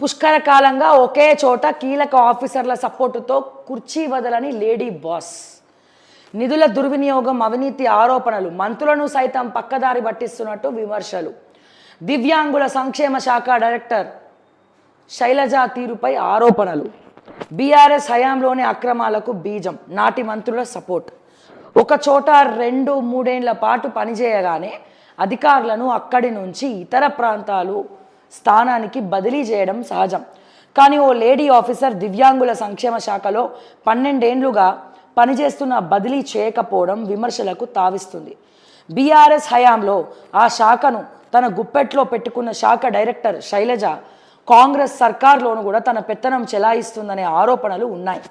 పుష్కర కాలంగా ఒకే చోట కీలక ఆఫీసర్ల సపోర్టుతో కుర్చీ వదలని లేడీ బాస్. నిధుల దుర్వినియోగం అవినీతి ఆరోపణలు మంత్రులను సైతం పక్కదారి పట్టిస్తున్నట్టు విమర్శలు. దివ్యాంగుల సంక్షేమ శాఖ డైరెక్టర్ శైలజ తీరుపై ఆరోపణలు. బీఆర్ఎస్ హయాంలోని అక్రమాలకు బీజం నాటి మంత్రుల సపోర్ట్. ఒక చోట రెండు మూడేండ్ల పాటు పనిచేయగానే అధికారులను అక్కడి నుంచి ఇతర ప్రాంతాలు స్థానానికి బదిలీ చేయడం సహజం. కానీ ఓ లేడీ ఆఫీసర్ దివ్యాంగుల సంక్షేమ శాఖలో పన్నెండేండ్లుగా పనిచేస్తున్న బదిలీ చేయకపోవడం విమర్శలకు తావిస్తుంది. బీఆర్ఎస్ హయాంలో ఆ శాఖను తన గుప్పెట్లో పెట్టుకున్న శాఖ డైరెక్టర్ శైలజ కాంగ్రెస్ సర్కార్లోనూ కూడా తన పెత్తనం చెలాయిస్తుందనే ఆరోపణలు ఉన్నాయి.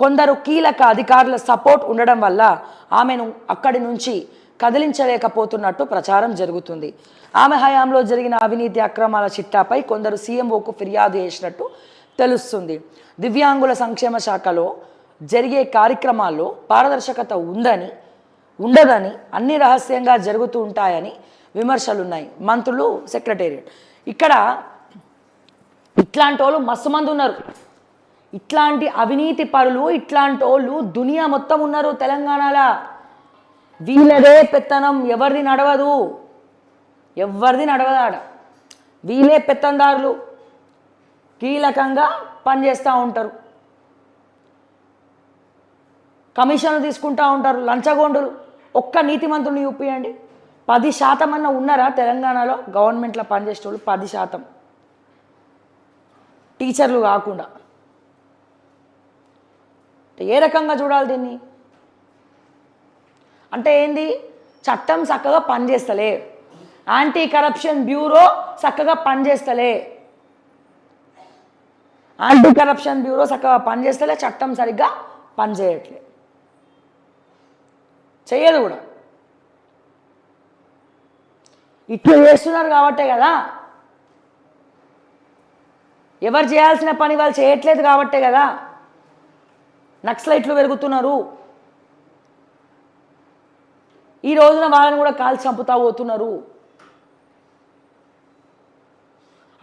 కొందరు కీలక అధికారుల సపోర్ట్ ఉండడం వల్ల ఆమెను అక్కడి నుంచి కదిలించలేకపోతున్నట్టు ప్రచారం జరుగుతుంది. ఆమె హయాంలో జరిగిన అవినీతి అక్రమాల చిట్టాపై కొందరు సీఎంఓకు ఫిర్యాదు చేసినట్టు తెలుస్తుంది. దివ్యాంగుల సంక్షేమ శాఖలో జరిగే కార్యక్రమాల్లో పారదర్శకత ఉందని ఉండదని అన్ని రహస్యంగా జరుగుతూ ఉంటాయని విమర్శలున్నాయి. మంత్రులు సెక్రటేరియట్. ఇక్కడ ఇట్లాంటి వాళ్ళు మస్తు మంది ఉన్నారు. ఇట్లాంటి అవినీతి పరులు ఇట్లాంటి వాళ్ళు దునియా మొత్తం ఉన్నారు తెలంగాణలో. వీళ్ళదే పెత్తనం ఎవరిది నడవదు. ఎవరిది నడవదు ఆడ వీళ్ళే పెత్తందారులు. కీలకంగా పనిచేస్తూ ఉంటారు. కమిషన్లు తీసుకుంటూ ఉంటారు లంచగొండులు. ఒక్క నీతిమంతుని చూపియండి. పది శాతం అన్న ఉన్నారా తెలంగాణలో? గవర్నమెంట్లో పనిచేసే వాళ్ళు పది శాతం. టీచర్లు కాకుండా. ఏ రకంగా చూడాలి దీన్ని? అంటే ఏంది? చట్టం చక్కగా పనిచేస్తలే. యాంటీ కరప్షన్ బ్యూరో చక్కగా పనిచేస్తలే. యాంటీ కరప్షన్ బ్యూరో చక్కగా పనిచేస్తలే చట్టం సరిగ్గా పనిచేయట్లే. చేయదు కూడా. ఇట్లా చేస్తున్నారు కాబట్టే కదా. ఎవరు చేయాల్సిన పని వాళ్ళు చేయట్లేదు కాబట్టే కదా. నక్సలైట్లు పెరుగుతున్నారు. ఈ రోజున వాళ్ళని కూడా కాల్చి చంపుతా పోతున్నారు.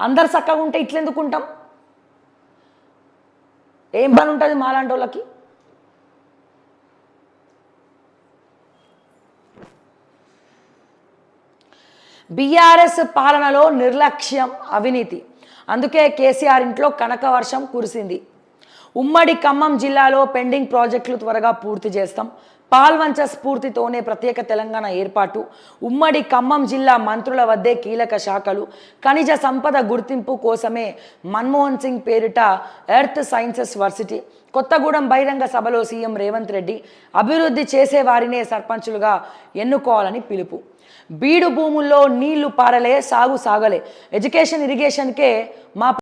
అందరు చక్కగా ఉంటే ఇట్లెందుకు ఉంటాం? ఏం పని ఉంటుంది మాలాంటి వాళ్ళకి బీఆర్ఎస్ పాలనలో నిర్లక్ష్యం అవినీతి. అందుకే కేసీఆర్ ఇంట్లో కనక వర్షం కురిసింది. ఉమ్మడి ఖమ్మం జిల్లాలో పెండింగ్ ప్రాజెక్టులు త్వరగా పూర్తి చేస్తాం. పాల్వంచ స్ఫూర్తితోనే ప్రత్యేక తెలంగాణ ఏర్పాటు. ఉమ్మడి ఖమ్మం జిల్లా మంత్రుల వద్దే కీలక శాఖలు. ఖనిజ సంపద గుర్తింపు కోసమే మన్మోహన్ సింగ్ పేరిట ఎర్త్ సైన్సెస్ వర్సిటీ కొత్తగూడెం బహిరంగ సభలో సీఎం రేవంత్ రెడ్డి అభివృద్ధి చేసే వారినే సర్పంచులుగా ఎన్నుకోవాలని పిలుపు. బీడు భూముల్లో నీళ్ళు పారలే సాగు సాగలే. ఎడ్యుకేషన్ ఇరిగేషన్కే మా